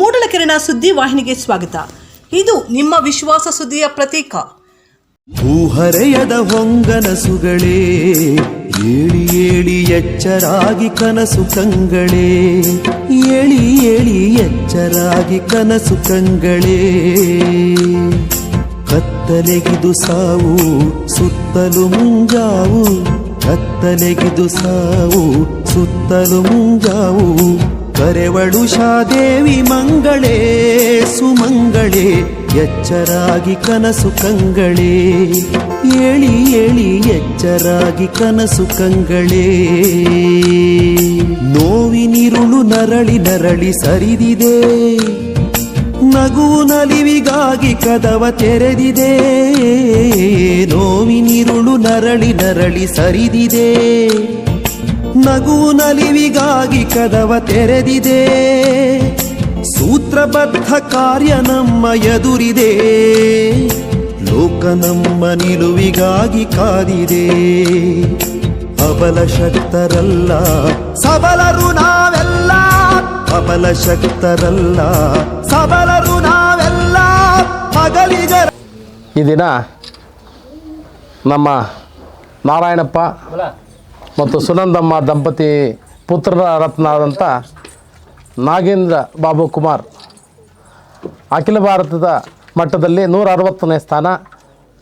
ಮೂಡಲಕೆರೆನ ಸುದ್ದಿ ವಾಹಿನಿಗೆ ಸ್ವಾಗತ. ಇದು ನಿಮ್ಮ ವಿಶ್ವಾಸ ಸುದ್ದಿಯ ಪ್ರತೀಕ. ಭೂಹರೆಯದ ಹೊಂಗನಸುಗಳೇ, ಏಳಿ ಏಳಿ ಎಚ್ಚರಾಗಿ ಕನಸು ಕಂಗಳೇ, ಏಳಿ ಏಳಿ ಎಚ್ಚರಾಗಿ ಕನಸು ಕಂಗಳೇ. ಕತ್ತಲೆಗಿದು ಸಾವು, ಸುತ್ತಲು ಮುಂಜಾವು, ಕತ್ತಲೆಗಿದು ಸಾವು, ಸುತ್ತಲು ಮುಂಜಾವು ಕರೆವಳು ಶಾದೇವಿ ಮಂಗಳೇ, ಸುಮಂಗಳೇ, ಎಚ್ಚರಾಗಿ ಕನಸು ಕಂಗಳೇ. ಏಳಿ ಏಳಿ ಎಚ್ಚರಾಗಿ ಕನಸು ಕಂಗಳೇ. ನೋವಿನಿರುಳು ನರಳಿ ನರಳಿ ಸರಿದಿದೆ. ನಗುವು ನಲಿವಿಗಾಗಿ ಕದವ ತೆರೆದಿದೆ. ನೋವಿನಿರುಳು ನರಳಿ ನರಳಿ ಸರಿದಿದೆ. ನಗುವು ನಲಿವಿಗಾಗಿ ಕದವ ತೆರೆದಿದೆ. ಸೂತ್ರಬದ್ಧ ಕಾರ್ಯ ನಮ್ಮ ಎದುರಿದೆ. ಲೋಕ ನಮ್ಮ ನಿಲುವಿಗಾಗಿ ಕಾದಿದೆ. ಅಬಲ ಶಕ್ತರಲ್ಲ. ಸಬಲರು ನಾವೆಲ್ಲ. ಅಬಲ ಶಕ್ತರಲ್ಲ. ಸಬಲರು ನಾವೆಲ್ಲ. ಮಗಲಿಗರ ಈ ದಿನ ನಮ್ಮ ನಾರಾಯಣಪ್ಪ ಮತ್ತು ಸುನಂದಮ್ಮ ದಂಪತಿ ಪುತ್ರರ ರತ್ನ ಆದಂಥ ನಾಗೇಂದ್ರ ಬಾಬು ಕುಮಾರ್. ಅಖಿಲ ಭಾರತದ ಮಟ್ಟದಲ್ಲಿ ನೂರ ಅರವತ್ತನೇ ಸ್ಥಾನ,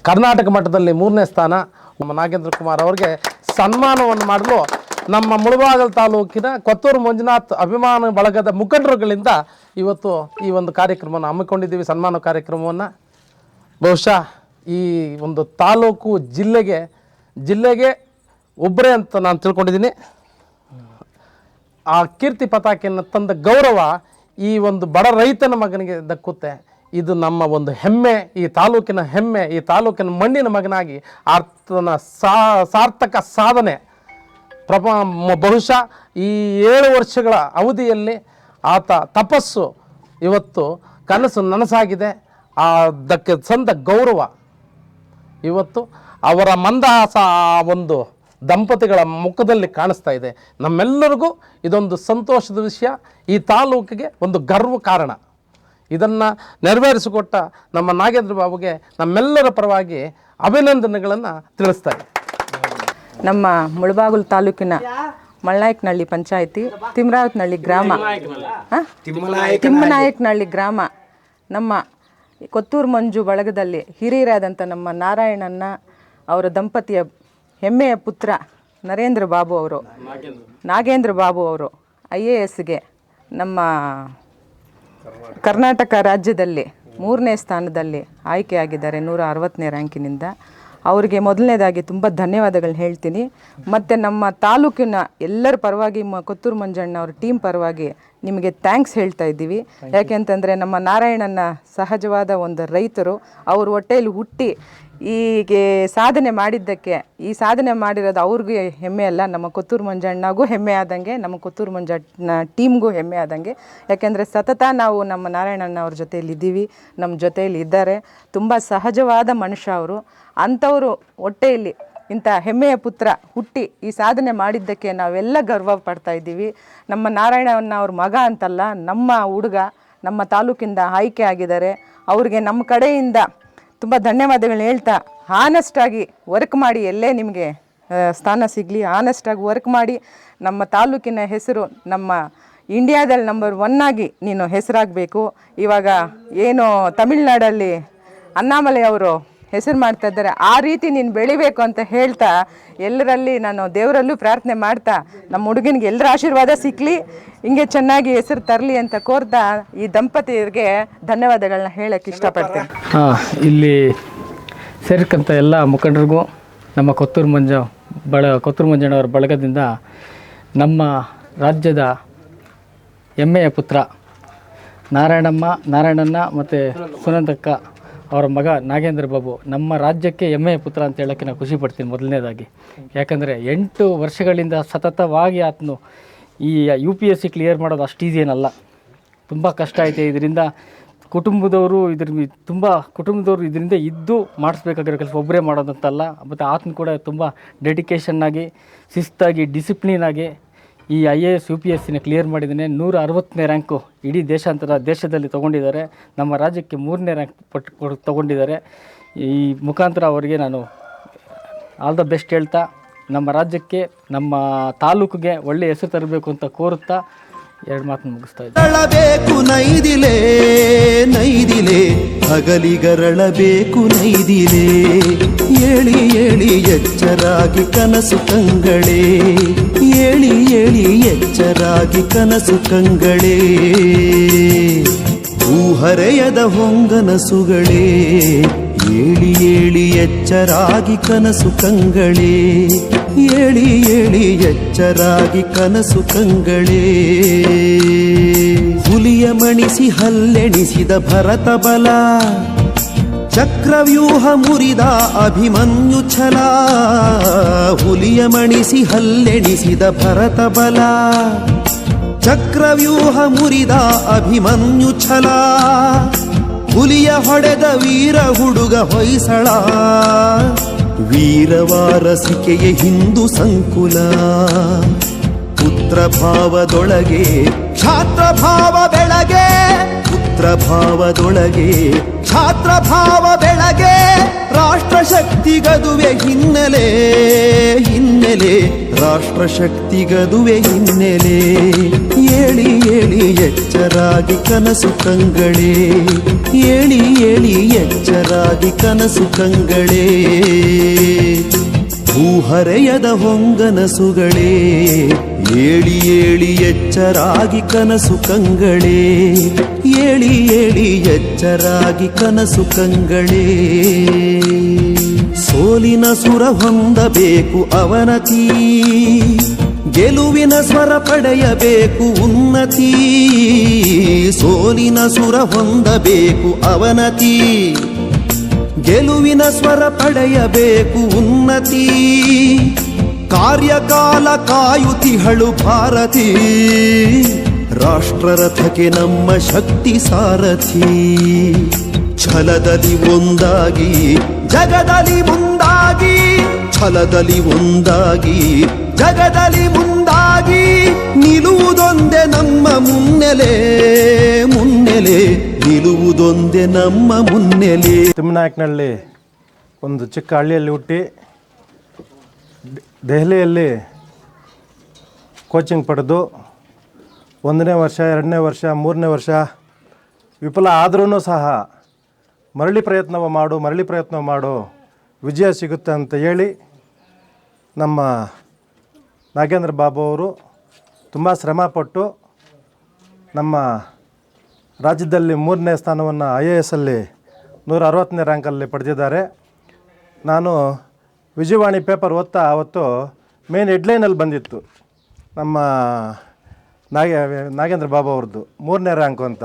ಕರ್ನಾಟಕ ಮಟ್ಟದಲ್ಲಿ ಮೂರನೇ ಸ್ಥಾನ. ನಮ್ಮ ನಾಗೇಂದ್ರ ಕುಮಾರ್ ಅವರಿಗೆ ಸನ್ಮಾನವನ್ನು ಮಾಡಲು ನಮ್ಮ ಮುಳಬಾಗಲ್ ತಾಲೂಕಿನ ಕೊತ್ತೂರು ಮಂಜುನಾಥ್ ಅಭಿಮಾನ ಬಳಗದ ಮುಖಂಡರುಗಳಿಂದ ಇವತ್ತು ಈ ಒಂದು ಕಾರ್ಯಕ್ರಮವನ್ನು ಹಮ್ಮಿಕೊಂಡಿದ್ದೀವಿ, ಸನ್ಮಾನ ಕಾರ್ಯಕ್ರಮವನ್ನು. ಬಹುಶಃ ಈ ಒಂದು ತಾಲೂಕು ಜಿಲ್ಲೆಗೆ ಜಿಲ್ಲೆಗೆ ಒಬ್ಬರೇ ಅಂತ ನಾನು ತಿಳ್ಕೊಂಡಿದ್ದೀನಿ. ಆ ಕೀರ್ತಿ ಪತಾಕೆಯನ್ನು ತಂದ ಗೌರವ ಈ ಒಂದು ಬಡ ರೈತನ ಮಗನಿಗೆ ದಕ್ಕುತ್ತೆ. ಇದು ನಮ್ಮ ಒಂದು ಹೆಮ್ಮೆ, ಈ ತಾಲೂಕಿನ ಹೆಮ್ಮೆ, ಈ ತಾಲೂಕಿನ ಮಣ್ಣಿನ ಮಗನಾಗಿ ಆತನ ಸಾರ್ಥಕ ಸಾಧನೆ. ಪ್ರಪ ಬಹುಶಃ ಈ ಏಳು ವರ್ಷಗಳ ಅವಧಿಯಲ್ಲಿ ಆತ ತಪಸ್ಸು, ಇವತ್ತು ಕನಸು ನನಸಾಗಿದೆ. ಆ, ಅದಕ್ಕೆ ಸಂದ ಗೌರವ. ಇವತ್ತು ಅವರ ಮಂದಹಾಸ, ಆ ಒಂದು ದಂಪತಿಗಳ ಮುಖದಲ್ಲಿ ಕಾಣಿಸ್ತಾ ಇದೆ. ನಮ್ಮೆಲ್ಲರಿಗೂ ಇದೊಂದು ಸಂತೋಷದ ವಿಷಯ. ಈ ತಾಲೂಕಿಗೆ ಒಂದು ಗರ್ವ ಕಾರಣ. ಇದನ್ನು ನೆರವೇರಿಸಿಕೊಟ್ಟ ನಮ್ಮ ನಾಗೇಂದ್ರ ಬಾಬುಗೆ ನಮ್ಮೆಲ್ಲರ ಪರವಾಗಿ ಅಭಿನಂದನೆಗಳನ್ನು ತಿಳಿಸ್ತಾ ನಮ್ಮ ಮುಳಬಾಗಲು ತಾಲೂಕಿನ ಮಳ್ಳಾಯಕನಹಳ್ಳಿ ಪಂಚಾಯಿತಿ ತಿಮ್ರಾವತ್ನಹಳ್ಳಿ ಗ್ರಾಮ? ತಿಮ್ಮನಾಯಕನಹಳ್ಳಿ ಗ್ರಾಮ. ನಮ್ಮ ಕೊತ್ತೂರು ಮಂಜು ಬಳಗದಲ್ಲಿ ಹಿರಿಯರಾದಂಥ ನಮ್ಮ ನಾರಾಯಣನ್ನ ಅವರ ದಂಪತಿಯ ಹೆಮ್ಮೆಯ ಪುತ್ರ ನರೇಂದ್ರ ಬಾಬು ಅವರು. ನಾಗೇಂದ್ರ ಬಾಬು ಅವರು, ಐ ಎ ಎಸ್ಗೆ ನಮ್ಮ ಕರ್ನಾಟಕ ರಾಜ್ಯದಲ್ಲಿ ಮೂರನೇ ಸ್ಥಾನದಲ್ಲಿ ಆಯ್ಕೆಯಾಗಿದ್ದಾರೆ ನೂರ ಅರವತ್ತನೇ ರ್ಯಾಂಕಿನಿಂದ. ಅವರಿಗೆ ಮೊದಲನೇದಾಗಿ ತುಂಬ ಧನ್ಯವಾದಗಳನ್ನ ಹೇಳ್ತೀನಿ. ಮತ್ತು ನಮ್ಮ ತಾಲೂಕಿನ ಎಲ್ಲರ ಪರವಾಗಿ ಮ ಕೊತ್ತೂರು ಮಂಜಣ್ಣ ಅವ್ರ ಟೀಮ್ ಪರವಾಗಿ ನಿಮಗೆ ಥ್ಯಾಂಕ್ಸ್ ಹೇಳ್ತಾ ಇದ್ದೀವಿ. ಯಾಕೆಂತಂದರೆ ನಮ್ಮ ನಾರಾಯಣನ ಸಹಜವಾದ ಒಂದು ರೈತರು ಅವ್ರ ಹೊಟ್ಟೆಯಲ್ಲಿ ಹುಟ್ಟಿ ಹೀಗೆ ಸಾಧನೆ ಮಾಡಿದ್ದಕ್ಕೆ ಈ ಸಾಧನೆ ಮಾಡಿರೋದು ಅವ್ರಿಗೆ ಹೆಮ್ಮೆ ಅಲ್ಲ ನಮ್ಮ ಕೊತ್ತೂರು ಮಂಜಣ್ಣಗೂ ಹೆಮ್ಮೆ ಆದಂಗೆ ನಮ್ಮ ಕೊತ್ತೂರು ಮಂಜಣ್ಣ ಟೀಮ್ಗೂ ಹೆಮ್ಮೆ ಆದಂಗೆ. ಯಾಕೆಂದರೆ ಸತತ ನಾವು ನಮ್ಮ ನಾರಾಯಣಣ್ಣ ಅವ್ರ ಜೊತೆಯಲ್ಲಿ ಇದ್ದೀವಿ ನಮ್ಮ ಜೊತೆಯಲ್ಲಿ ಇದ್ದಾರೆ. ತುಂಬ ಸಹಜವಾದ ಮನುಷ್ಯ ಅವರು. ಅಂಥವರು ಹೊಟ್ಟೆಯಲ್ಲಿ ಇಂಥ ಹೆಮ್ಮೆಯ ಪುತ್ರ ಹುಟ್ಟಿ ಈ ಸಾಧನೆ ಮಾಡಿದ್ದಕ್ಕೆ ನಾವೆಲ್ಲ ಗರ್ವ ಪಡ್ತಾ ಇದ್ದೀವಿ. ನಮ್ಮ ನಾರಾಯಣವನ್ನ ಅವ್ರ ಮಗ ಅಂತಲ್ಲ, ನಮ್ಮ ಹುಡುಗ, ನಮ್ಮ ತಾಲೂಕಿಂದ ಆಯ್ಕೆ ಆಗಿದ್ದಾರೆ. ಅವ್ರಿಗೆ ನಮ್ಮ ಕಡೆಯಿಂದ ತುಂಬ ಧನ್ಯವಾದಗಳನ್ನ ಹೇಳ್ತಾ ಆನೆಸ್ಟಾಗಿ ವರ್ಕ್ ಮಾಡಿ ಎಲ್ಲೇ ನಿಮಗೆ ಸ್ಥಾನ ಸಿಗಲಿ. ಆನೆಸ್ಟಾಗಿ ವರ್ಕ್ ಮಾಡಿ ನಮ್ಮ ತಾಲೂಕಿನ ಹೆಸರು ನಮ್ಮ ಇಂಡಿಯಾದಲ್ಲಿ ನಂಬರ್ ಒನ್ ಆಗಿ ನೀನು ಹೆಸರಾಗಬೇಕು. ಇವಾಗ ಏನು ತಮಿಳ್ನಾಡಲ್ಲಿ ಅಣ್ಣಾಮಲೈ ಅವರು ಹೆಸರು ಮಾಡ್ತಾ ಇದ್ದಾರೆ. ಆ ರೀತಿ ನೀನು ಬೆಳಿಬೇಕು ಅಂತ ಹೇಳ್ತಾ ಎಲ್ಲರಲ್ಲಿ ನಾನು ದೇವರಲ್ಲೂ ಪ್ರಾರ್ಥನೆ ಮಾಡ್ತಾ ನಮ್ಮ ಹುಡುಗನಿಗೆ ಎಲ್ಲರ ಆಶೀರ್ವಾದ ಸಿಕ್ಕಲಿ ಹಿಂಗೆ ಚೆನ್ನಾಗಿ ಹೆಸರು ತರಲಿ ಅಂತ ಕೋರ್ತಾ ಈ ದಂಪತಿಯರಿಗೆ ಧನ್ಯವಾದಗಳನ್ನ ಹೇಳಕ್ಕೆ ಇಷ್ಟಪಡ್ತೇನೆ. ಹಾಂ, ಇಲ್ಲಿ ಸೇರಿಕಂತ ಎಲ್ಲ ಮುಖಂಡರಿಗೂ ನಮ್ಮ ಕೊತ್ತೂರು ಮಂಜ ಬಳ, ಕೊತ್ತೂರು ಮಂಜಣ್ಣವರ ಬಳಗದಿಂದ ನಮ್ಮ ರಾಜ್ಯದ ಹೆಮ್ಮೆಯ ಪುತ್ರ ನಾರಾಯಣಮ್ಮ, ನಾರಾಯಣಣ್ಣ ಮತ್ತು ಸುನಂದಕ್ಕ ಅವರ ಮಗ ನಾಗೇಂದ್ರ ಬಾಬು ನಮ್ಮ ರಾಜ್ಯಕ್ಕೆ ಹೆಮ್ಮೆಯ ಪುತ್ರ ಅಂತ ಹೇಳೋಕ್ಕೆ ನಾನು ಖುಷಿ ಪಡ್ತೀನಿ ಮೊದಲನೇದಾಗಿ. ಯಾಕಂದರೆ ಎಂಟು ವರ್ಷಗಳಿಂದ ಸತತವಾಗಿ ಆತನು ಈ U P S C clear ಮಾಡೋದು ಅಷ್ಟು ಈಸಿ ಏನಲ್ಲ. ತುಂಬ ಕಷ್ಟ ಐತೆ ಇದರಿಂದ ಕುಟುಂಬದವರು ಇದ್ರ ತುಂಬ ಕುಟುಂಬದವರು ಇದರಿಂದ ಇದ್ದು ಮಾಡಿಸ್ಬೇಕಾಗಿರೋ ಕೆಲಸ ಒಬ್ಬರೇ ಮಾಡೋದಂತಲ್ಲ. ಮತ್ತು ಆತನ ಕೂಡ ತುಂಬ ಡೆಡಿಕೇಷನ್ನಾಗಿ ಶಿಸ್ತಾಗಿ ಡಿಸಿಪ್ಲಿನ್ ಆಗಿ ಈ I A S U P S ಸಿನ ಕ್ಲಿಯರ್ ಮಾಡಿದ್ದೇನೆ ನೂರ ಅರವತ್ತನೇ ರ್ಯಾಂಕು ಇಡೀ ದೇಶಾಂತರ ದೇಶದಲ್ಲಿ ತೊಗೊಂಡಿದ್ದಾರೆ. ನಮ್ಮ ರಾಜ್ಯಕ್ಕೆ ಮೂರನೇ ರ್ಯಾಂಕ್ ಪಟ್ಟು ಕೊಡು, ತೊಗೊಂಡಿದ್ದಾರೆ. ಈ ಮುಖಾಂತರ ಅವರಿಗೆ ನಾನು ಆಲ್ ದ ಬೆಸ್ಟ್ ಹೇಳ್ತಾ, ನಮ್ಮ ರಾಜ್ಯಕ್ಕೆ, ನಮ್ಮ ತಾಲೂಕಿಗೆ ಒಳ್ಳೆಯ ಹೆಸರು ತರಬೇಕು ಅಂತ ಕೋರುತ್ತಾ ಎರಡು ಮಾತು ಮುಗಿಸ್ತಾ ನೈದಿಲೇ ನೈದಿಲೆ ನೈದಿಲೆ, ಹಗಲಿಗರಳಬೇಕು ನೈದಿಲೆ. ಏಳಿ ಏಳಿ ಎಚ್ಚರಾಗಿ ಕನಸು ಕಂಗಳೇ, ಏಳಿ ಏಳಿ ಎಚ್ಚರಾಗಿ ಕನಸು ಕಂಗಳೇ. ಹೂಹರೆಯದ ಹೊಂಗನಸುಗಳೇ, ಏಳಿ ಏಳಿ ಎಚ್ಚರಾಗಿ ಕನಸು ಕಂಗಳೇ. ಏಳಿ ಎಳಿ ಎಚ್ಚರಾಗಿ ಕನಸು ಕಂಗಳೇ. ಹುಲಿಯ ಮಣಿಸಿ ಹಲ್ಲೆಣಿಸಿದ ಭರತ ಬಲ. ಚಕ್ರವ್ಯೂಹ ಮುರಿದ ಅಭಿಮನ್ಯು ಛಲ. ಹುಲಿಯ ಮಣಿಸಿ ಹಲ್ಲೆಣಿಸಿದ ಭರತ ಬಲ. ಚಕ್ರವ್ಯೂಹ ಮುರಿದ ಅಭಿಮನ್ಯು ಛಲ. ಹುಲಿಯ ಹೊಡೆದ ವೀರ ಹುಡುಗ ಹೊಯ್ಸಳ. ವೀರವಾರಸಿಕೆಯ ಹಿಂದೂ ಸಂಕುಲ. ಪುತ್ರ ಭಾವದೊಳಗೆ ಛಾತ್ರ ಭಾವ ಬೆಳಗೆ. ಪುತ್ರ ಭಾವದೊಳಗೆ ಛಾತ್ರ ಭಾವ ಬೆಳಗೆ. ರಾಷ್ಟ್ರ ಶಕ್ತಿ ಗದುವೆ ಹಿನ್ನೆಲೆ ಹಿನ್ನೆಲೆ. ರಾಷ್ಟ್ರ ಶಕ್ತಿ ಗದುವೆ ಹಿನ್ನೆಲೆ. ಏಳಿ ಏಳಿ ಎಚ್ಚರಾಗಿ ಕನಸು ಕಂಗಳೇ. ಏಳಿ ಏಳಿ ಎಚ್ಚರಾಗಿ ಕನಸು ಕಂಗಳೇ. ಹೂಹರೆಯದ ಹೊಂಗನಸುಗಳೇ, ಏಳಿ ಏಳಿ ಎಚ್ಚರಾಗಿ ಕನಸು ಕಂಗಳೇ. ಏಳಿ ಏಳಿ ಎಚ್ಚರಾಗಿ ಕನಸು ಕಂಗಳೇ. ಸೋಲಿನ ಸುರ ಹೊಂದಬೇಕು ಅವನತಿ ಗೆಲುವಿನ ಸ್ವರ ಪಡೆಯಬೇಕು ಉನ್ನತಿ, ಸೋಲಿನ ಸುರ ಹೊಂದಬೇಕು ಅವನತಿ. ಗೆಲುವಿನ ಸ್ವರ ಪಡೆಯಬೇಕು ಉನ್ನತಿ, ಕಾರ್ಯಕಾಲ ಕಾಯುತಿಹಳು ಭಾರತಿ. ರಾಷ್ಟ್ರರಥಕ್ಕೆ ನಮ್ಮ ಶಕ್ತಿ ಸಾರಥಿ. ಛಲದಲ್ಲಿ ಒಂದಾಗಿ, ಜಗದಲ್ಲಿ ಮುಂದಾಗಿ, ಛಲದಲ್ಲಿ ಒಂದಾಗಿ ಜಗದಲ್ಲಿ ಮುಂದಾಗಿ ನಿಲ್ಲುವುದೊಂದೇ ನಮ್ಮ ಮುನ್ನೆಲೆ ಮುನ್ನೆಲೆ. ನಿಲ್ಲುವುದೊಂದೇ ನಮ್ಮ ಮುನ್ನೆಲೆ. ತಿಮ್ಮನಾಯಕನಹಳ್ಳಿ ಒಂದು ಚಿಕ್ಕ ಹಳ್ಳಿಯಲ್ಲಿ ಹುಟ್ಟಿ ದೆಹಲಿಯಲ್ಲಿ ಕೋಚಿಂಗ್ ಪಡೆದು ಒಂದನೇ ವರ್ಷ, ಎರಡನೇ ವರ್ಷ, ಮೂರನೇ ವರ್ಷ ವಿಫಲ ಆದ್ರೂ ಸಹ ಮರಳಿ ಪ್ರಯತ್ನವ ಮಾಡು, ಮರಳಿ ಪ್ರಯತ್ನ ಮಾಡು, ವಿಜಯ ಸಿಗುತ್ತೆ ಅಂತ ಹೇಳಿ ನಮ್ಮ ನಾಗೇಂದ್ರ ಬಾಬು ಅವರು ತುಂಬ ಶ್ರಮಪಟ್ಟು ನಮ್ಮ ರಾಜ್ಯದಲ್ಲಿ ಮೂರನೇ ಸ್ಥಾನವನ್ನು ಐ ಎ ಎಸ್ಸಲ್ಲಿ ನೂರ ಅರವತ್ತನೇ ರ್ಯಾಂಕಲ್ಲಿ ಪಡೆದಿದ್ದಾರೆ. ನಾನು ವಿಜಯವಾಣಿ ಪೇಪರ್ ಓದ್ತಾ ಆವತ್ತು ಮೇನ್ ಹೆಡ್ಲೈನಲ್ಲಿ ಬಂದಿತ್ತು ನಮ್ಮ ನಾಗೇ, ನಾಗೇಂದ್ರ ಬಾಬು ಅವ್ರದ್ದು ಮೂರನೇ ರ್ಯಾಂಕು ಅಂತ.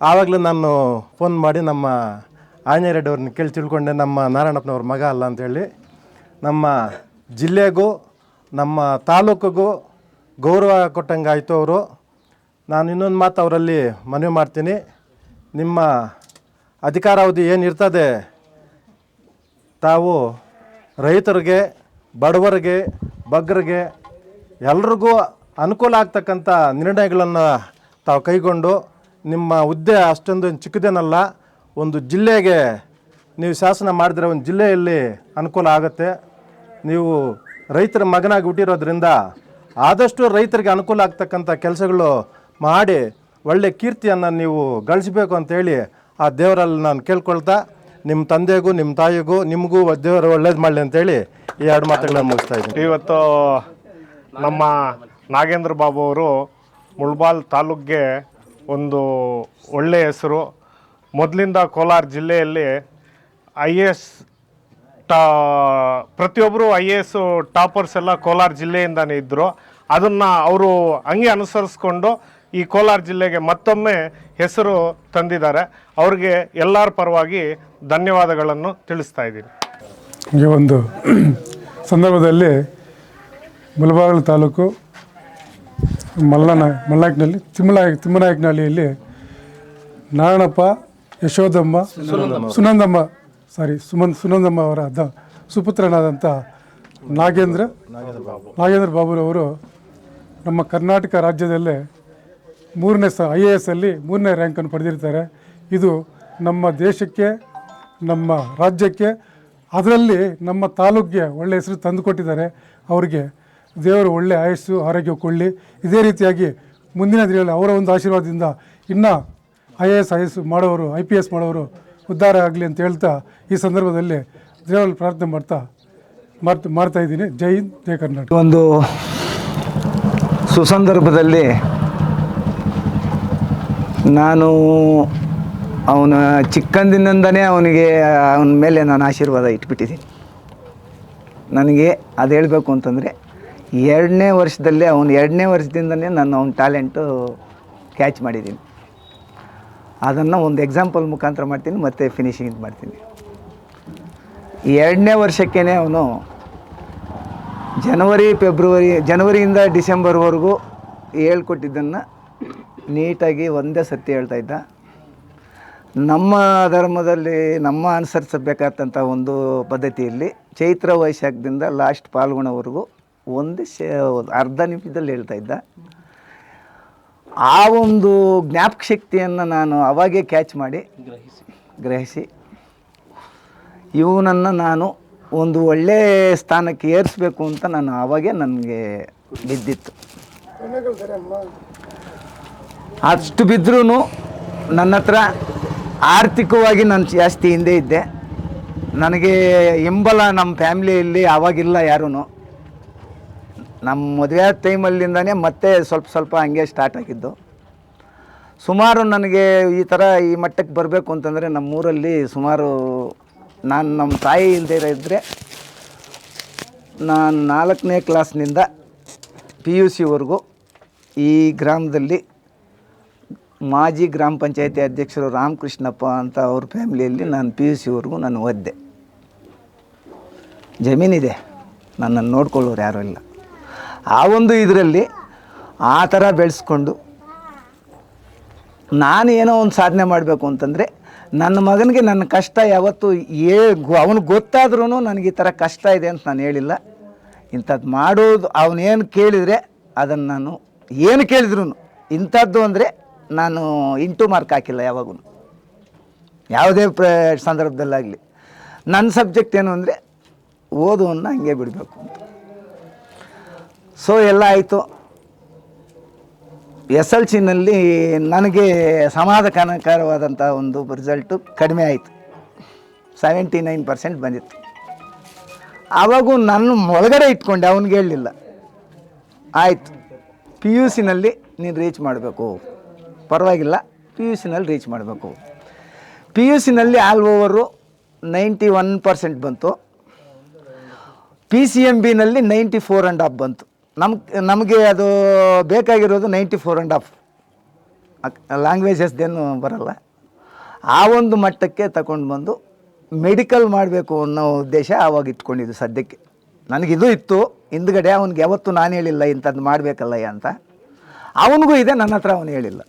ಆವಾಗಲೇ ನಾನು ಫೋನ್ ಮಾಡಿ ನಮ್ಮ ಆಂಜನೇಯ ರೆಡ್ಡಿ ಅವ್ರನ್ನ ಕೇಳಿ ತಿಳ್ಕೊಂಡೆ, ನಮ್ಮ ನಾರಾಯಣಪ್ಪನವ್ರ ಮಗ ಅಲ್ಲ ಅಂತೇಳಿ. ನಮ್ಮ ಜಿಲ್ಲೆಗೂ ನಮ್ಮ ತಾಲೂಕಿಗೂ ಗೌರವ ಕೊಟ್ಟಂಗೆ ಆಯಿತು ಅವರು. ನಾನು ಇನ್ನೊಂದು ಮಾತು ಅವರಲ್ಲಿ ಮನವಿ ಮಾಡ್ತೀನಿ. ನಿಮ್ಮ ಅಧಿಕಾರಾವಧಿ ಏನಿರ್ತದೆ, ತಾವು ರೈತರಿಗೆ, ಬಡವರಿಗೆ, ಬಗ್ಗರಿಗೆ ಎಲ್ರಿಗೂ ಅನುಕೂಲ ಆಗ್ತಕ್ಕಂಥ ನಿರ್ಣಯಗಳನ್ನು ತಾವು ಕೈಗೊಂಡು ನಿಮ್ಮ ಹುದ್ದೆ ಅಷ್ಟೊಂದು ಚಿಕ್ಕದೇನಲ್ಲ, ಒಂದು ಜಿಲ್ಲೆಗೆ ನೀವು ಶಾಸನ ಮಾಡಿದರೆ ಒಂದು ಜಿಲ್ಲೆಯಲ್ಲಿ ಅನುಕೂಲ ಆಗುತ್ತೆ. ನೀವು ರೈತರ ಮಗನಾಗಿ ಹುಟ್ಟಿರೋದ್ರಿಂದ ಆದಷ್ಟು ರೈತರಿಗೆ ಅನುಕೂಲ ಆಗ್ತಕ್ಕಂಥ ಕೆಲಸಗಳು ಮಾಡಿ ಒಳ್ಳೆ ಕೀರ್ತಿಯನ್ನು ನೀವು ಗಳಿಸಬೇಕು ಅಂತೇಳಿ ಆ ದೇವರಲ್ಲಿ ನಾನು ಕೇಳ್ಕೊಳ್ತಾ ನಿಮ್ಮ ತಂದೆಗೂ ನಿಮ್ಮ ತಾಯಿಗೂ, ನಿಮಗೂ ದೇವರು ಒಳ್ಳೇದು ಮಾಡಲಿ ಅಂತೇಳಿ ಈ ಎರಡು ಮಾತುಗಳನ್ನು ಮುಗಿಸ್ತಾ ಇದ್ದೀನಿ. ಇವತ್ತು ನಮ್ಮ ನಾಗೇಂದ್ರ ಬಾಬು ಅವರು ಮುಳ್ಬಾಲ್ ತಾಲೂಕ್ಗೆ ಒಂದು ಒಳ್ಳೆಯ ಹೆಸರು. ಮೊದಲಿಂದ ಕೋಲಾರ ಜಿಲ್ಲೆಯಲ್ಲಿ ಐ ಎ ಎಸ್ ಟಾ ಪ್ರತಿಯೊಬ್ಬರು ಐ ಎ ಎಸ್ ಟಾಪರ್ಸ್ ಎಲ್ಲ ಕೋಲಾರ ಜಿಲ್ಲೆಯಿಂದನೇ ಇದ್ದರು ಅದನ್ನು ಅವರು ಹಂಗೆ ಅನುಸರಿಸ್ಕೊಂಡು ಈ ಕೋಲಾರ ಜಿಲ್ಲೆಗೆ ಮತ್ತೊಮ್ಮೆ ಹೆಸರು ತಂದಿದ್ದಾರೆ. ಅವ್ರಿಗೆ ಎಲ್ಲರ ಪರವಾಗಿ ಧನ್ಯವಾದಗಳನ್ನು ತಿಳಿಸ್ತಾ ಇದ್ದೀನಿ. ಈ ಒಂದು ಸಂದರ್ಭದಲ್ಲಿ ಮುಲಬಾಗಲು ತಾಲೂಕು ಮಲ್ಲನ ಮಲ್ನಾಯಕನಹಳ್ಳಿ ತಿಮ್ಮನಾಯ ತಿಮ್ಮನಾಯಕನಹಳ್ಳಿಯಲ್ಲಿ ನಾರಾಯಣಪ್ಪ ಯಶೋದಮ್ಮ ಸುನಂದಮ್ಮ ಸಾರಿ, ಸುಮನ್, ಸುನಂದಮ್ಮ ಅವರ ದ ಸುಪುತ್ರನಾದಂಥ ನಾಗೇಂದ್ರ ನಾಗೇಂದ್ರ ಬಾಬುರವರು ನಮ್ಮ ಕರ್ನಾಟಕ ರಾಜ್ಯದಲ್ಲೇ ಮೂರನೇ ಸ, ಐ ಎ ಎಸ್ಸಲ್ಲಿ ಮೂರನೇ ರ್ಯಾಂಕನ್ನು ಪಡೆದಿರ್ತಾರೆ. ಇದು ನಮ್ಮ ದೇಶಕ್ಕೆ, ನಮ್ಮ ರಾಜ್ಯಕ್ಕೆ, ಅದರಲ್ಲಿ ನಮ್ಮ ತಾಲೂಕಿಗೆ ಒಳ್ಳೆ ಹೆಸರು ತಂದುಕೊಟ್ಟಿದ್ದಾರೆ. ಅವರಿಗೆ ದೇವರು ಒಳ್ಳೆ ಆಯಸ್ಸು, ಆರೋಗ್ಯ ಕೊಳ್ಳಿ ಇದೇ ರೀತಿಯಾಗಿ ಮುಂದಿನ ದಿನಗಳಲ್ಲಿ ಅವರ ಒಂದು ಆಶೀರ್ವಾದದಿಂದ ಇನ್ನೂ I A S, I S ಮಾಡೋರು, ಐ ಪಿ ಎಸ್ ಮಾಡೋರು ಉದ್ಧಾರ ಆಗಲಿ ಅಂತ ಹೇಳ್ತಾ ಈ ಸಂದರ್ಭದಲ್ಲಿ ದೇವರಲ್ಲಿ ಪ್ರಾರ್ಥನೆ ಮಾಡ್ತಾ ಮಾಡ್ತಾ ಮಾಡ್ತಾ ಇದ್ದೀನಿ. ಜೈ ಹಿಂದ್, ಜೈ ಕರ್ನಾಟಕ. ಒಂದು ಸುಸಂದರ್ಭದಲ್ಲಿ ನಾನು ಅವನ ಚಿಕ್ಕಂದಿನಿಂದನೇ ಅವನಿಗೆ, ಅವನ ಮೇಲೆ ನಾನು ಆಶೀರ್ವಾದ ಇಟ್ಬಿಟ್ಟಿದ್ದೀನಿ. ನನಗೆ ಅದು ಹೇಳಬೇಕು ಅಂತಂದರೆ, ಎರಡನೇ ವರ್ಷದಲ್ಲೇ, ಅವನು ಎರಡನೇ ವರ್ಷದಿಂದನೇ ನಾನು ಅವನ ಟ್ಯಾಲೆಂಟು ಕ್ಯಾಚ್ ಮಾಡಿದ್ದೀನಿ. ಅದನ್ನು ಒಂದು ಎಕ್ಸಾಂಪಲ್ ಮುಖಾಂತರ ಮಾಡ್ತೀನಿ, ಮತ್ತು ಫಿನಿಶಿಂಗ್ ಮಾಡ್ತೀನಿ. ಎರಡನೇ ವರ್ಷಕ್ಕೇ ಅವನು ಜನವರಿ ಫೆಬ್ರವರಿ ಜನವರಿಯಿಂದ ಡಿಸೆಂಬರ್ವರೆಗೂ ಹೇಳ್ಕೊಟ್ಟಿದ್ದನ್ನು ನೀಟಾಗಿ ಒಂದೇ ಸತಿ ಹೇಳ್ತಾ ಇದ್ದ. ನಮ್ಮ ಧರ್ಮದಲ್ಲಿ ನಮ್ಮ ಅನುಸರಿಸಬೇಕಾದಂಥ ಒಂದು ಪದ್ಧತಿಯಲ್ಲಿ ಚೈತ್ರ ವೈಶಾಖದಿಂದ ಲಾಸ್ಟ್ ಪಾಲ್ಗುಣವರೆಗೂ ಒಂದು ಶ ಅರ್ಧ ನಿಮಿಷದಲ್ಲಿ ಹೇಳ್ತಾ ಇದ್ದ. ಆ ಒಂದು ಜ್ಞಾಪಕ ಶಕ್ತಿಯನ್ನು ನಾನು ಅವಾಗೇ ಕ್ಯಾಚ್ ಮಾಡಿ ಗ್ರಹಿಸಿ. ಗ್ರಹಿಸಿ ಇವನನ್ನು ನಾನು ಒಂದು ಒಳ್ಳೆಯ ಸ್ಥಾನಕ್ಕೆ ಏರಿಸಬೇಕು ಅಂತ ನಾನು ಆವಾಗೇ ನನಗೆ ಬಿದ್ದಿತ್ತು. ಅಷ್ಟು ಬಿದ್ದರೂ ನನ್ನ ಹತ್ರ ಆರ್ಥಿಕವಾಗಿ ನಾನು ಜಾಸ್ತಿ ಹಿಂದೆ ಇದ್ದೆ. ನನಗೆ ಹಿಂಬಲ ನಮ್ಮ ಫ್ಯಾಮಿಲಿಯಲ್ಲಿ ಆವಾಗಿಲ್ಲ ಯಾರೂ ನಮ್ಮ ಮದುವೆ ಟೈಮಲ್ಲಿಂದನೇ ಮತ್ತೆ ಸ್ವಲ್ಪ ಸ್ವಲ್ಪ ಹಂಗೆ ಸ್ಟಾರ್ಟ್ ಆಗಿದ್ದು. ಸುಮಾರು ನನಗೆ ಈ ಥರ ಈ ಮಟ್ಟಕ್ಕೆ ಬರಬೇಕು ಅಂತಂದರೆ ನಮ್ಮೂರಲ್ಲಿ ಸುಮಾರು ನಾನು ನಮ್ಮ ತಾಯಿ ಇಲ್ಲದೆ ಇದ್ದರೆ ನಾನು ನಾಲ್ಕನೇ ಕ್ಲಾಸ್ನಿಂದ ಪಿ ಯು ಸಿವರೆಗೂ ಈ ಗ್ರಾಮದಲ್ಲಿ ಮಾಜಿ ಗ್ರಾಮ ಪಂಚಾಯತಿ ಅಧ್ಯಕ್ಷರು ರಾಮಕೃಷ್ಣಪ್ಪ ಅಂತ ಅವ್ರ ಫ್ಯಾಮಿಲಿಯಲ್ಲಿ ನಾನು ಪಿ ಯು ಸಿವರೆಗೂ ನಾನು ಓದಿದೆ ಜಮೀನಿದೆ. ನನ್ನನ್ನು ನೋಡ್ಕೊಳ್ಳೋರು ಯಾರೂ ಇಲ್ಲ. ಆ ಒಂದು ಇದರಲ್ಲಿ ಆ ಥರ ಬೆಳೆಸ್ಕೊಂಡು ನಾನು ಏನೋ ಒಂದು ಸಾಧನೆ ಮಾಡಬೇಕು ಅಂತಂದರೆ ನನ್ನ ಮಗನಿಗೆ ನನ್ನ ಕಷ್ಟ ಯಾವತ್ತು ಏ ಅವನಿಗೆ ಗೊತ್ತಾದ್ರೂ ನನಗೆ ಈ ಥರ ಕಷ್ಟ ಇದೆ ಅಂತ ನಾನು ಹೇಳಿಲ್ಲ. ಇಂಥದ್ದು ಮಾಡೋದು ಅವನೇನು ಕೇಳಿದರೆ ಅದನ್ನು ನಾನು ಏನು ಕೇಳಿದ್ರು ಇಂಥದ್ದು ಅಂದರೆ ನಾನು ಇಂಟು ಮಾರ್ಕ್ ಹಾಕಿಲ್ಲ ಯಾವಾಗೂ ಯಾವುದೇ ಪ್ರ, ಸಂದರ್ಭದಲ್ಲಾಗಲಿ. ನನ್ನ ಸಬ್ಜೆಕ್ಟ್ ಏನು ಅಂದರೆ ಓದುವನ್ನು ಹಂಗೆ ಬಿಡಬೇಕು ಅಂತ. ಸೊ ಎಲ್ಲ ಆಯಿತು. ಎಸ್ ಎಲ್ ಸಿನಲ್ಲಿ ನನಗೆ ಸಮಾಧಾನಕರವಾದಂಥ ಒಂದು ರಿಸಲ್ಟು ಕಡಿಮೆ ಆಯಿತು. ಸೆವೆಂಟಿ ನೈನ್ ಪರ್ಸೆಂಟ್ ಬಂದಿತ್ತು. ಆವಾಗೂ ನಾನು ಒಳಗಡೆ ಇಟ್ಕೊಂಡೆ, ಅವನಿಗೆ ಹೇಳಲಿಲ್ಲ ಆಯಿತು. ಪಿ ಯು ಸಿನಲ್ಲಿ ನೀನು ರೀಚ್ ಮಾಡಬೇಕು. ಪರವಾಗಿಲ್ಲ ಪಿ ಯು ಸಿನಲ್ಲಿ ರೀಚ್ ಮಾಡಬೇಕು. P U ಸಿನಲ್ಲಿ all over ninety one percent ಬಂತು. ಪಿ ಸಿ ಎಂ ಬಿನಲ್ಲಿ ನೈಂಟಿ ಫೋರ್ ಆ್ಯಂಡ್ ಹಾಫ್ ಬಂತು. ನಮ್ಗೆ ನಮಗೆ ಅದು ಬೇಕಾಗಿರೋದು ನೈಂಟಿ ಫೋರ್ ಆ್ಯಂಡ್ ಹಾಫ್ ಲ್ಯಾಂಗ್ವೇಜಸ್ದೇನು ಬರಲ್ಲ. ಆ ಒಂದು ಮಟ್ಟಕ್ಕೆ ತಗೊಂಡು ಬಂದು ಮೆಡಿಕಲ್ ಮಾಡಬೇಕು ಅನ್ನೋ ಉದ್ದೇಶ ಆವಾಗ ಇಟ್ಕೊಂಡಿದ್ದು ಸದ್ಯಕ್ಕೆ. ನನಗಿದು ಇತ್ತು, ಹಿಂದ್ಗಡೆ ಅವನಿಗೆ ಯಾವತ್ತೂ ನಾನು ಹೇಳಿಲ್ಲ ಇಂಥದ್ದು ಮಾಡಬೇಕಲ್ಲ ಅಂತ. ಅವನಿಗೂ ಇದೆ, ನನ್ನ ಹತ್ರ ಅವನು ಹೇಳಿಲ್ಲ.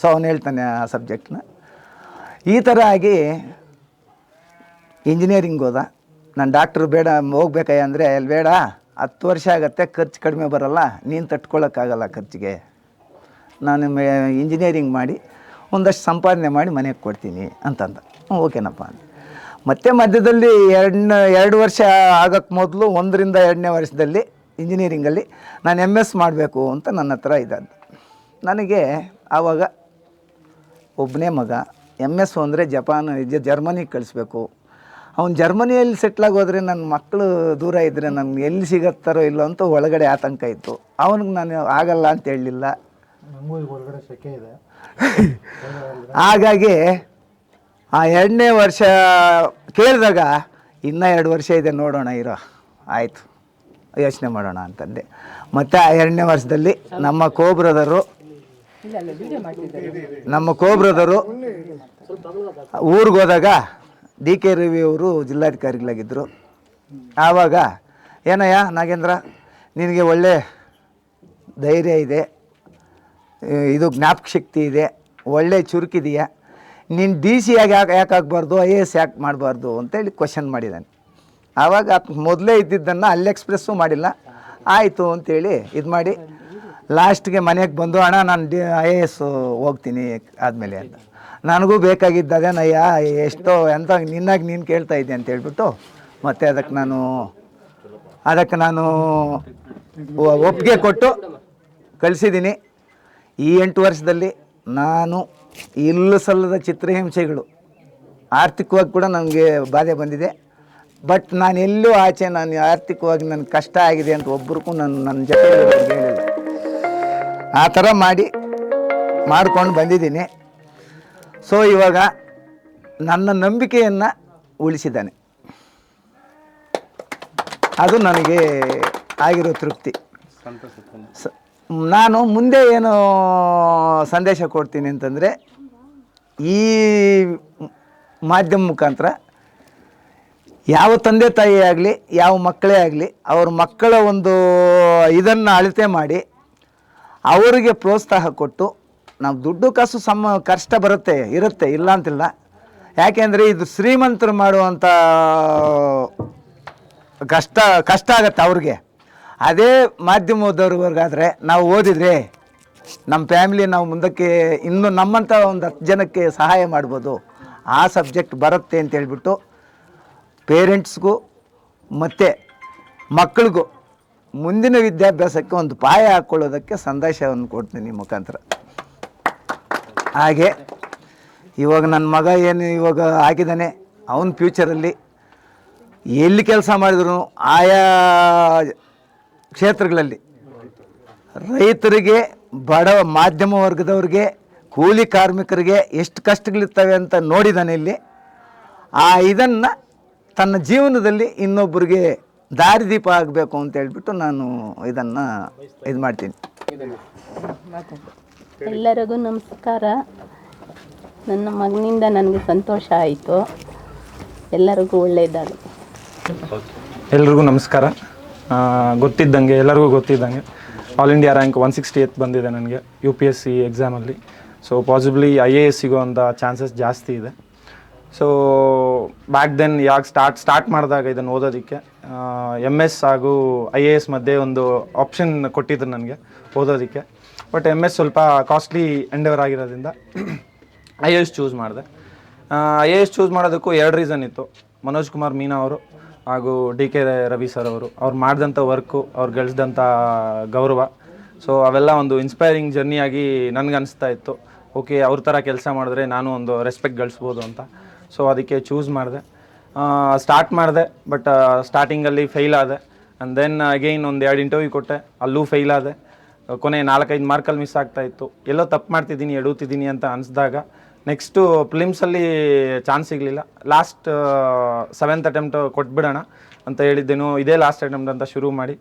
ಸೊ ಅವನು ಹೇಳ್ತಾನೆ ಆ ಸಬ್ಜೆಕ್ಟ್ನ ಈ ಥರ ಆಗಿ ಇಂಜಿನಿಯರಿಂಗ್ ಹೋದ. ನಾನು ಡಾಕ್ಟ್ರು ಬೇಡ, ಹೋಗ್ಬೇಕಯ್ಯ ಅಂದರೆ, ಅಲ್ಲಿ ಬೇಡ. ಹತ್ತು ವರ್ಷ ಆಗತ್ತೆ, ಖರ್ಚು ಕಡಿಮೆ ಬರೋಲ್ಲ, ನೀನು ತಟ್ಕೊಳ್ಳೋಕ್ಕಾಗಲ್ಲ ಖರ್ಚಿಗೆ. ನಾನು ಇಂಜಿನಿಯರಿಂಗ್ ಮಾಡಿ, ಒಂದಷ್ಟು ಸಂಪಾದನೆ ಮಾಡಿ ಮನೆಗೆ ಕೊಡ್ತೀನಿ ಅಂತಂದ. ಓಕೆನಪ್ಪ ಅಂತ. ಮತ್ತೆ ಮಧ್ಯದಲ್ಲಿ ಎರಡನ್ನ ಎರಡು ವರ್ಷ ಆಗೋಕ್ಕೆ ಮೊದಲು ಒಂದರಿಂದ ಎರಡನೇ ವರ್ಷದಲ್ಲಿ ಇಂಜಿನಿಯರಿಂಗಲ್ಲಿ ನಾನು ಎಂ ಎಸ್ ಮಾಡಬೇಕು ಅಂತ ನನ್ನ ಹತ್ರ ಇದ್ದದ್ದು. ನನಗೆ ಆವಾಗ ಒಬ್ಬನೇ ಮಗ ಎಂ ಎಸ್ ಅಂದರೆ ಜಪಾನ್ ಜರ್ಮನಿಗೆ ಕಳಿಸ್ಬೇಕು. ಅವ್ನು ಜರ್ಮನಿಯಲ್ಲಿ ಸೆಟ್ಲಾಗಿ ಹೋದರೆ ನನ್ನ ಮಕ್ಕಳು ದೂರ ಇದ್ದರೆ ನನಗೆ ಎಲ್ಲಿ ಸಿಗತ್ತಾರೋ ಇಲ್ಲೋ ಅಂತ ಒಳಗಡೆ ಆತಂಕ ಇತ್ತು. ಅವನಿಗೆ ನಾನು ಆಗಲ್ಲ ಅಂತ ಹೇಳಲಿಲ್ಲ. ಹಾಗಾಗಿ ಆ ಎರಡನೇ ವರ್ಷ ಕೇಳಿದಾಗ ಇನ್ನೂ ಎರಡು ವರ್ಷ ಇದೆ ನೋಡೋಣ ಇರೋ. ಆಯಿತು. ಯೋಚನೆ ಮಾಡೋಣ ಅಂತಂದೆ. ಮತ್ತು ಆ ಎರಡನೇ ವರ್ಷದಲ್ಲಿ ನಮ್ಮ ಕೋಬ್ರದರು ನಮ್ಮ ಕೋಬ್ರದರು ಊರಿಗೋದಾಗ ಊರಿಗೆ ಹೋದಾಗ ಡಿ ಕೆ ರವಿ ಅವರು ಜಿಲ್ಲಾಧಿಕಾರಿಗಳಾಗಿದ್ದರು. ಆವಾಗ, ಏನಯ್ಯ ನಾಗೇಂದ್ರ, ನಿನಗೆ ಒಳ್ಳೆ ಧೈರ್ಯ ಇದೆ, ಇದು ಜ್ಞಾಪಕ ಶಕ್ತಿ ಇದೆ, ಒಳ್ಳೆ ಚುರುಕಿದೆಯಾ, ನೀನು ಡಿ ಸಿ ಆಗಿ ಯಾಕೆ ಯಾಕೆ ಆಗಬಾರ್ದು, ಐ ಎ ಎಸ್ ಯಾಕೆ ಮಾಡಬಾರ್ದು? ಅಂತೇಳಿ ಕ್ವಶನ್ ಮಾಡಿದ್ದಾನೆ ಆವಾಗ ಮೊದಲೇ ಇದ್ದಿದ್ದನ್ನು ಅಲ್ಲಿ ಎಕ್ಸ್ಪ್ರೆಸ್ಸು ಮಾಡಿಲ್ಲ. ಆಯಿತು ಅಂತೇಳಿ ಇದು ಮಾಡಿ, ಲಾಸ್ಟ್ಗೆ ಮನೆಗೆ ಬಂದು ಅಣ್ಣ, ನಾನು ಡಿ, ಐ ಎ ಎಸ್ ಹೋಗ್ತೀನಿ ಆದಮೇಲೆ ಅಂತ. ನನಗೂ ಬೇಕಾಗಿದ್ದು ಅದೇನಯ್ಯ ಎಷ್ಟೋ ಎಂತ ನಿನ್ನಾಗಿ ನೀನು ಕೇಳ್ತಾ ಇದ್ದೆ ಅಂತ ಹೇಳ್ಬಿಟ್ಟು ಮತ್ತೆ ಅದಕ್ಕೆ ನಾನು ಅದಕ್ಕೆ ನಾನು ಒಪ್ಪಿಗೆ ಕೊಟ್ಟು ಕಳಿಸಿದ್ದೀನಿ. ಈ ಎಂಟು ವರ್ಷದಲ್ಲಿ ನಾನು ಇಲ್ಲ ಸಲ್ಲದ ಚಿತ್ರಹಿಂಸೆಗಳು. ಆರ್ಥಿಕವಾಗಿ ಕೂಡ ನನಗೆ ಬಾಧೆ ಬಂದಿದೆ. ಬಟ್ ನಾನು ಎಲ್ಲೂ ಆಚೆ, ನಾನು ಆರ್ಥಿಕವಾಗಿ ನನಗೆ ಕಷ್ಟ ಆಗಿದೆ ಅಂತ ಒಬ್ರಿಗೂ ನಾನು ನನ್ನ ಜೊತೆ ಹೇಳಿಲ್ಲ. ಆ ಥರ ಮಾಡಿ, ಮಾಡ್ಕೊಂಡು ಬಂದಿದ್ದೀನಿ. ಸೊ ಇವಾಗ ನನ್ನ ನಂಬಿಕೆಯನ್ನು ಉಳಿಸಿದ್ದಾನೆ. ಅದು ನನಗೆ ಆಗಿರೋ ತೃಪ್ತಿ. ನಾನು ಮುಂದೆ ಏನು ಸಂದೇಶ ಕೊಡ್ತೀನಿ ಅಂತಂದರೆ, ಈ ಮಾಧ್ಯಮ ಮುಖಾಂತರ ಯಾವ ತಂದೆ ತಾಯಿ ಆಗಲಿ, ಯಾವ ಮಕ್ಕಳೇ ಆಗಲಿ, ಅವ್ರ ಮಕ್ಕಳ ಒಂದು ಇದನ್ನು ಅಳತೆ ಮಾಡಿ, ಅವರಿಗೆ ಪ್ರೋತ್ಸಾಹ ಕೊಟ್ಟು ನಾವು ದುಡ್ಡು ಕಾಸು ಸಮ ಕಷ್ಟ ಬರುತ್ತೆ, ಇರುತ್ತೆ, ಇಲ್ಲ ಅಂತಿಲ್ಲ. ಯಾಕೆಂದರೆ ಇದು ಶ್ರೀಮಂತರು ಮಾಡುವಂಥ ಕಷ್ಟ ಕಷ್ಟ ಆಗತ್ತೆ ಅವ್ರಿಗೆ. ಅದೇ ಮಾಧ್ಯಮದವ್ರಿಗಾದರೆ ನಾವು ಓದಿದರೆ ನಮ್ಮ ಫ್ಯಾಮಿಲಿ ನಾವು ಮುಂದಕ್ಕೆ ಇನ್ನು ನಮ್ಮಂಥ ಒಂದು ಹತ್ತು ಜನಕ್ಕೆ ಸಹಾಯ ಮಾಡ್ಬೋದು. ಆ ಸಬ್ಜೆಕ್ಟ್ ಬರುತ್ತೆ ಅಂತ ಹೇಳ್ಬಿಟ್ಟು ಪೇರೆಂಟ್ಸ್ಗೂ ಮತ್ತು ಮಕ್ಕಳಿಗೂ ಮುಂದಿನ ವಿದ್ಯಾಭ್ಯಾಸಕ್ಕೆ ಒಂದು ಪಾಯ ಹಾಕ್ಕೊಳ್ಳೋದಕ್ಕೆ ಸಂದೇಶವನ್ನು ಕೊಡ್ತೀನಿ ಮುಖಾಂತರ. ಹಾಗೆ ಇವಾಗ ನನ್ನ ಮಗ ಏನು ಇವಾಗ ಆಗಿದ್ದಾನೆ ಅವನ ಫ್ಯೂಚರಲ್ಲಿ ಎಲ್ಲಿ ಕೆಲಸ ಮಾಡಿದ್ರು ಆಯಾ ಕ್ಷೇತ್ರಗಳಲ್ಲಿ ರೈತರಿಗೆ, ಬಡ ಮಾಧ್ಯಮ ವರ್ಗದವ್ರಿಗೆ, ಕೂಲಿ ಕಾರ್ಮಿಕರಿಗೆ ಎಷ್ಟು ಕಷ್ಟಗಳಿರ್ತವೆ ಅಂತ ನೋಡಿದ್ದಾನೆ ಇಲ್ಲಿ. ಆ ಇದನ್ನು ತನ್ನ ಜೀವನದಲ್ಲಿ ಇನ್ನೊಬ್ಬರಿಗೆ ದಾರಿದೀಪ ಆಗಬೇಕು ಅಂತ ಹೇಳ್ಬಿಟ್ಟು ನಾನು ಇದನ್ನು ಇದು ಮಾಡ್ತೀನಿ. ಎಲ್ಲರಿಗೂ ನಮಸ್ಕಾರ. ನನ್ನ ಮಗನಿಂದ ನನಗೆ ಸಂತೋಷ ಆಯಿತು. ಎಲ್ಲರಿಗೂ ಒಳ್ಳೆಯದಾಗಲಿ. ಎಲ್ರಿಗೂ ನಮಸ್ಕಾರ. ಆ, ಗೊತ್ತಿದ್ದಂಗೆ ಎಲ್ಲರಿಗೂ ಗೊತ್ತಿದ್ದಂಗೆ. All India rank one sixty eight ಬಂದಿದೆ ನನಗೆ ಯು ಪಿ ಎಸ್ ಸಿ ಎಕ್ಸಾಮಲ್ಲಿ so possibly I A S ಸಿಗೋಂಥ chances ಜಾಸ್ತಿ ಇದೆ. ಸೊ ಬ್ಯಾಕ್ ದೆನ್ ಯಾಕೆ ಸ್ಟಾರ್ಟ್ ಸ್ಟಾರ್ಟ್ ಮಾಡಿದಾಗ ಇದನ್ನು ಓದೋದಕ್ಕೆ ಎಂ ಎಸ್ ಹಾಗೂ ಐ ಎ ಎಸ್ ಮಧ್ಯೆ ಒಂದು ಆಪ್ಷನ್ ಕೊಟ್ಟಿದ್ರು ನನಗೆ ಓದೋದಕ್ಕೆ. ಬಟ್ ಎಂ ಎಸ್ ಸ್ವಲ್ಪ ಕಾಸ್ಟ್ಲಿ ಎಂಡೆವರ್ ಆಗಿರೋದ್ರಿಂದ ಐ ಎ ಎಸ್ ಚೂಸ್ ಮಾಡಿದೆ. ಐ ಎ ಎಸ್ ಚೂಸ್ ಮಾಡೋದಕ್ಕೂ ಎರಡು ರೀಸನ್ ಇತ್ತು. ಮನೋಜ್ ಕುಮಾರ್ ಮೀನಾ ಅವರು ಹಾಗೂ ಡಿ ಕೆ ರವಿ ಸರ್ ಅವರು. ಅವ್ರು ಮಾಡಿದಂಥ ವರ್ಕು ಅವ್ರು ಗಳಿಸಿದಂಥ ಗೌರವ. ಸೊ ಅವೆಲ್ಲ ಒಂದು ಇನ್ಸ್ಪೈರಿಂಗ್ ಜರ್ನಿಯಾಗಿ ನನಗೆ ಅನಿಸ್ತಾ ಇತ್ತು. ಓಕೆ ಅವ್ರ ಥರ ಕೆಲಸ ಮಾಡಿದ್ರೆ ನಾನು ಒಂದು ರೆಸ್ಪೆಕ್ಟ್ ಗಳಿಸ್ಬೋದು ಅಂತ. ಸೊ ಅದಕ್ಕೆ ಚೂಸ್ ಮಾಡಿದೆ. ಸ್ಟಾರ್ಟ್ ಮಾಡಿದೆ ಬಟ್ ಸ್ಟಾರ್ಟಿಂಗಲ್ಲಿ ಫೇಲ್ ಆದೆ. ಆ್ಯಂಡ್ ದೆನ್ ಅಗೈನ್ ಒಂದು ಎರಡು ಇಂಟರ್ವ್ಯೂ ಕೊಟ್ಟೆ. ಅಲ್ಲೂ ಫೇಲ್ ಆದೆ. ಕೊನೆ ನಾಲ್ಕೈದು ಮಾರ್ಕಲ್ಲಿ ಮಿಸ್ ಆಗ್ತಾ ಇತ್ತು. ಎಲ್ಲೋ ತಪ್ಪು ಮಾಡ್ತಿದ್ದೀನಿ ಎಡುತ್ತಿದ್ದೀನಿ ಅಂತ ಅನಿಸಿದಾಗ ನೆಕ್ಸ್ಟು ಫಿಲಿಮ್ಸಲ್ಲಿ ಚಾನ್ಸ್ ಸಿಗಲಿಲ್ಲ. ಲಾಸ್ಟ್ ಸೆವೆಂತ್ ಅಟೆಂಪ್ಟ್ ಕೊಟ್ಬಿಡೋಣ ಅಂತ ಹೇಳಿದ್ದೇನು. ಇದೇ ಲಾಸ್ಟ್ ಅಟೆಂಪ್ಟ್ ಅಂತ ಶುರು ಮಾಡಿ.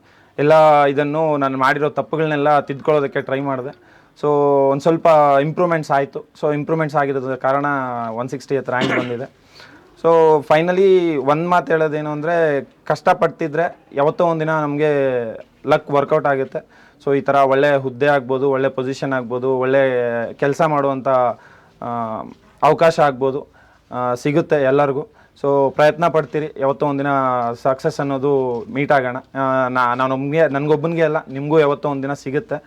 ಎಲ್ಲ ಇದನ್ನು ನಾನು ಮಾಡಿರೋ ತಪ್ಪುಗಳನ್ನೆಲ್ಲ ತಿದ್ಕೊಳ್ಳೋದಕ್ಕೆ ಟ್ರೈ ಮಾಡಿದೆ. ಸೊ ಒಂದು ಸ್ವಲ್ಪ ಇಂಪ್ರೂವ್ಮೆಂಟ್ಸ್ ಆಯಿತು. ಸೊ ಇಂಪ್ರೂವ್ಮೆಂಟ್ಸ್ ಆಗಿರೋದ ಕಾರಣ ಒನ್ ಸಿಕ್ಸ್ಟಿ ಎತ್ ರ್ಯಾಂಕ್ ಬಂದಿದೆ. ಸೊ ಫೈನಲಿ ಒಂದು ಮಾತು ಹೇಳೋದೇನು ಅಂದರೆ ಕಷ್ಟಪಡ್ತಿದ್ರೆ ಯಾವತ್ತೋ ಒಂದಿನ ನಮಗೆ ಲಕ್ ವರ್ಕೌಟ್ ಆಗುತ್ತೆ. ಸೊ, ಈ ಥರ ಒಳ್ಳೆ ಹುದ್ದೆ ಆಗ್ಬೋದು, ಒಳ್ಳೆ ಪೊಸಿಷನ್ ಆಗ್ಬೋದು, ಒಳ್ಳೆ ಕೆಲಸ ಮಾಡುವಂಥ ಅವಕಾಶ ಆಗ್ಬೋದು ಸಿಗುತ್ತೆ ಎಲ್ಲರಿಗೂ. ಸೊ, ಪ್ರಯತ್ನ ಪಡ್ತೀರಿ. ಯಾವತ್ತೋ ಒಂದಿನ ಸಕ್ಸಸ್ ಅನ್ನೋದು ಮೀಟ್ ಆಗೋಣ. ನಾ ನಾನೊಬ್ಬನಿಗೆ ನನಗೊಬ್ಬನಿಗೆ ಅಲ್ಲ, ನಿಮಗೂ ಯಾವತ್ತೋ ಒಂದಿನ ಸಿಗುತ್ತೆ.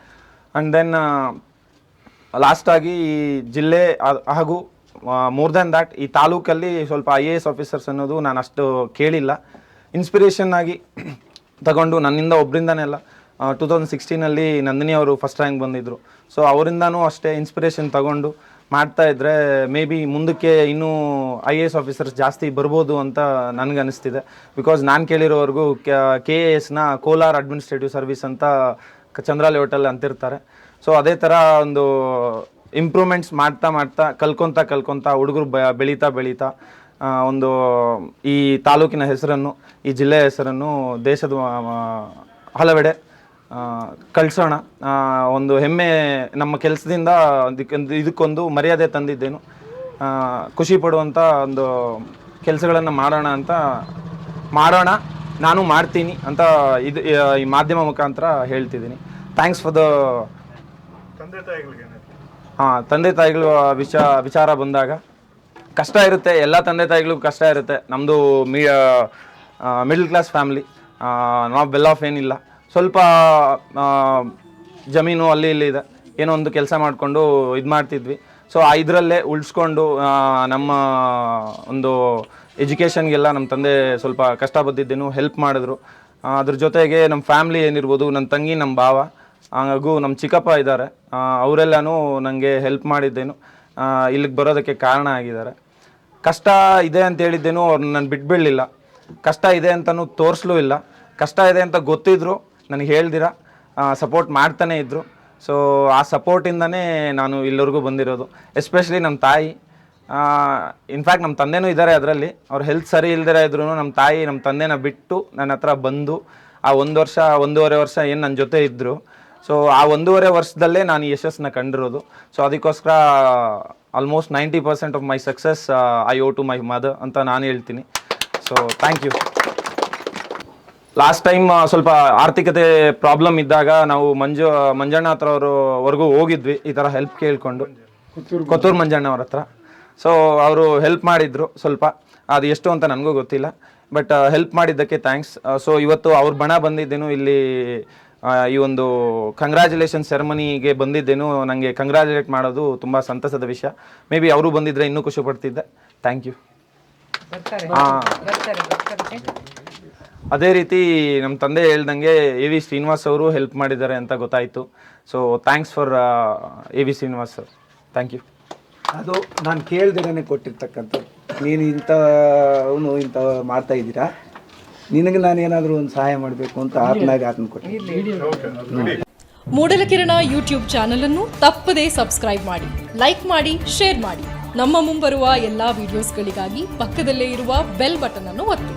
ಆ್ಯಂಡ್ ದೆನ್ ಲಾಸ್ಟಾಗಿ ಈ ಜಿಲ್ಲೆ ಹಾಗೂ ಮೋರ್ ದೆನ್ ದ್ಯಾಟ್ ಈ ತಾಲೂಕಲ್ಲಿ ಸ್ವಲ್ಪ ಐ ಎ ಎಸ್ ಆಫೀಸರ್ಸ್ ಅನ್ನೋದು ನಾನು ಅಷ್ಟು ಕೇಳಿಲ್ಲ. ಇನ್ಸ್ಪಿರೇಷನ್ ಆಗಿ ತಗೊಂಡು ನನ್ನಿಂದ ಒಬ್ಬರಿಂದನೇ ಅಲ್ಲ. ಟೂ ತೌಸಂಡ್ ಸಿಕ್ಸ್ಟೀನಲ್ಲಿ ನಂದಿನಿ ಅವರು ಫಸ್ಟ್ ರ್ಯಾಂಕ್ ಬಂದಿದ್ದರು ಸೊ ಅವರಿಂದನೂ ಅಷ್ಟೇ ಇನ್ಸ್ಪಿರೇಷನ್ ತಗೊಂಡು ಮಾಡ್ತಾ ಇದ್ದರೆ ಮೇ ಬಿ ಮುಂದಕ್ಕೆ ಇನ್ನೂ ಐ ಎ ಎಸ್ ಆಫೀಸರ್ಸ್ ಜಾಸ್ತಿ ಬರ್ಬೋದು ಅಂತ ನನಗೆ ಅನಿಸ್ತಿದೆ ಬಿಕಾಸ್ ನಾನು ಕೇಳಿರೋವರೆಗೂ ಕೆ ಎ ಎಸ್ನ ಕೋಲಾರ್ ಅಡ್ಮಿನಿಸ್ಟ್ರೇಟಿವ್ ಸರ್ವಿಸ್ ಅಂತ ಚಂದ್ರಾಲಿ ಹೋಟೆಲ್ ಅಂತಿರ್ತಾರೆ. ಸೊ ಅದೇ ಥರ ಒಂದು ಇಂಪ್ರೂವ್ಮೆಂಟ್ಸ್ ಮಾಡ್ತಾ ಮಾಡ್ತಾ, ಕಲ್ಕೊತಾ ಕಲ್ಕೊತಾ, ಹುಡುಗರು ಬ, ಬೆಳೀತಾ ಬೆಳೀತಾ ಒಂದು ಈ ತಾಲೂಕಿನ ಹೆಸರನ್ನು, ಈ ಜಿಲ್ಲೆಯ ಹೆಸರನ್ನು ದೇಶದ ಹಲವೆಡೆ ಕಳಿಸೋಣ. ಒಂದು ಹೆಮ್ಮೆ ನಮ್ಮ ಕೆಲಸದಿಂದ ಇದಕ್ಕೊಂದು ಇದಕ್ಕೊಂದು ಮರ್ಯಾದೆ ತಂದಿದ್ದೇನು. ಖುಷಿ ಪಡುವಂಥ ಒಂದು ಕೆಲಸಗಳನ್ನು ಮಾಡೋಣ ಅಂತ ಮಾಡೋಣ ನಾನು ಮಾಡ್ತೀನಿ ಅಂತ ಇದು ಈ ಮಾಧ್ಯಮ ಮುಖಾಂತರ ಹೇಳ್ತಿದ್ದೀನಿ. ಥ್ಯಾಂಕ್ಸ್ ಫಾರ್ ದ ತಂದೆ ತಾಯಿಗಳಿಗೆ ಹಾಂ ತಂದೆ ತಾಯಿಗಳು ವಿಚ ವಿಚಾರ ಬಂದಾಗ ಕಷ್ಟ ಇರುತ್ತೆ ಎಲ್ಲ ತಂದೆ ತಾಯಿಗಳಿಗೂ ಕಷ್ಟ ಇರುತ್ತೆ. ನಮ್ಮದು ಮೀ ಮಿಡಲ್ ಕ್ಲಾಸ್ ಫ್ಯಾಮ್ಲಿ. ನಾವು ಬೆಲ್ ಆಫ್ ಏನಿಲ್ಲ. ಸ್ವಲ್ಪ ಜಮೀನು ಅಲ್ಲಿ ಇಲ್ಲಿ ಇದೆ. ಏನೋ ಒಂದು ಕೆಲಸ ಮಾಡಿಕೊಂಡು ಇದು ಮಾಡ್ತಿದ್ವಿ. ಸೊ ಇದರಲ್ಲೇ ಉಳಿಸ್ಕೊಂಡು ನಮ್ಮ ಒಂದು ಎಜುಕೇಷನ್ಗೆಲ್ಲ ನಮ್ಮ ತಂದೆ ಸ್ವಲ್ಪ ಕಷ್ಟ ಬಂದಿದ್ದೇನು ಹೆಲ್ಪ್ ಮಾಡಿದ್ರು ಅದ್ರ ಜೊತೆಗೆ ನಮ್ಮ ಫ್ಯಾಮ್ಲಿ ಏನಿರ್ಬೋದು ನನ್ನ ತಂಗಿ ನಮ್ಮ ಭಾವ, ಹಾಗೂ ನಮ್ಮ ಚಿಕ್ಕಪ್ಪ ಇದ್ದಾರೆ. ಅವರೆಲ್ಲನೂ ನನಗೆ ಹೆಲ್ಪ್ ಮಾಡಿದ್ದೇನು. ಇಲ್ಲಿಗೆ ಬರೋದಕ್ಕೆ ಕಾರಣ ಆಗಿದ್ದಾರೆ. ಕಷ್ಟ ಇದೆ ಅಂತ ಹೇಳಿದ್ದೇನು ಅವ್ರನ್ನ ನಾನು ಬಿಟ್ಬಿಡಲಿಲ್ಲ. ಕಷ್ಟ ಇದೆ ಅಂತಲೂ ತೋರಿಸ್ಲೂ ಇಲ್ಲ. ಕಷ್ಟ ಇದೆ ಅಂತ ಗೊತ್ತಿದ್ರು ನನಗೆ ಹೇಳ್ದಿರ? ಸಪೋರ್ಟ್ ಮಾಡ್ತಾನೆ ಇದ್ದರು ಸೊ ಆ ಸಪೋರ್ಟಿಂದನೇ ನಾನು ಇಲ್ಲಿವರೆಗೂ ಬಂದಿರೋದು. ಎಸ್ಪೆಷಲಿ ನಮ್ಮ ತಾಯಿ. ಇನ್ಫ್ಯಾಕ್ಟ್ ನಮ್ಮ ತಂದೆನೂ ಇದ್ದಾರೆ ಅದರಲ್ಲಿ. ಅವ್ರ ಹೆಲ್ತ್ ಸರಿ ಇಲ್ದಿರ ಇದ್ರೂ ನಮ್ಮ ತಾಯಿ ನಮ್ಮ ತಂದೆನ ಬಿಟ್ಟು ನನ್ನ ಹತ್ರ ಬಂದು ಆ ಒಂದು ವರ್ಷ, ಒಂದೂವರೆ ವರ್ಷ ಏನು ನನ್ನ ಜೊತೆ ಇದ್ದರು ಸೊ ಆ ಒಂದೂವರೆ ವರ್ಷದಲ್ಲೇ ನಾನು ಯಶಸ್ಸನ್ನ ಕಂಡಿರೋದು. ಸೊ ಅದಕ್ಕೋಸ್ಕರ almost ninety percent of my success I owe to my mother ಅಂತ ನಾನು ಹೇಳ್ತೀನಿ. So thank you last time ಸ್ವಲ್ಪ ಆರ್ಥಿಕತೆ ಪ್ರಾಬ್ಲಮ್ ಇದ್ದಾಗ ನಾವು ಮಂಜು ಮಂಜಣ್ಣ ಹತ್ರ ಅವರವರೆಗೂ ಹೋಗಿದ್ವಿ ಈ ಥರ ಹೆಲ್ಪ್ ಕೇಳ್ಕೊಂಡು. ಕೊತ್ತೂರು ಮಂಜಣ್ಣ ಅವ್ರ ಹತ್ರ ಸೊ ಅವರು ಹೆಲ್ಪ್ ಮಾಡಿದ್ರು ಸ್ವಲ್ಪ. ಅದು ಎಷ್ಟು ಅಂತ ನನಗೂ ಗೊತ್ತಿಲ್ಲ. ಬಟ್ ಹೆಲ್ಪ್ ಮಾಡಿದ್ದಕ್ಕೆ ಥ್ಯಾಂಕ್ಸ್ ಸೊ ಇವತ್ತು ಅವ್ರ ಬಣ ಬಂದಿದ್ದೇನು ಇಲ್ಲಿ ಈ ಒಂದು ಕಂಗ್ರ್ಯಾಚುಲೇಷನ್ ಸೆರೆಮನಿಗೆ ಬಂದಿದ್ದೇನು ನನಗೆ ಕಂಗ್ರ್ಯಾಚುಲೇಟ್ ಮಾಡೋದು ತುಂಬ ಸಂತಸದ ವಿಷಯ. ಮೇ ಬಿ ಅವರು ಬಂದಿದ್ರೆ ಇನ್ನೂ ಖುಷಿ ಪಡ್ತಿದ್ದೆ. ಥ್ಯಾಂಕ್ ಯು ಹಾಂ ಅದೇ ರೀತಿ ನಮ್ಮ ತಂದೆ ಹೇಳ್ದಂಗೆ ಎ ವಿ ಶ್ರೀನಿವಾಸ್ ಅವರು ಹೆಲ್ಪ್ ಮಾಡಿದ್ದಾರೆ ಅಂತ ಗೊತ್ತಾಯಿತು. So thanks for A V Srinivas sir thank you ಅದು ನಾನು ಕೇಳ್ದಿರೇ ಕೊಟ್ಟಿರ್ತಕ್ಕಂಥದ್ದು ನೀನು ಇಂಥ ಅವನು ಇಂಥ ಮಾಡ್ತಾ ಇದ್ದೀರಾ? ನಿನಗೆ ನಾನು ಏನಾದರೂ ಒಂದು ಸಹಾಯ ಮಾಡಬೇಕು ಅಂತ ಆತ್ನಾಗ ಆತನ ಕೊಟ್ಟೆ ಮೂಡಲಕಿರಣ ಯೂಟ್ಯೂಬ್ ಚಾನಲ್ ಅನ್ನು ತಪ್ಪದೇ ಸಬ್ಸ್ಕ್ರೈಬ್ ಮಾಡಿ ಲೈಕ್ ಮಾಡಿ ಶೇರ್ ಮಾಡಿ. ನಮ್ಮ ಮುಂಬರುವ ಎಲ್ಲಾ ವಿಡಿಯೋಸ್ಗಳಿಗಾಗಿ ಪಕ್ಕದಲ್ಲೇ ಇರುವ ಬೆಲ್ ಬಟನ್ ಅನ್ನು ಒತ್ತಿ.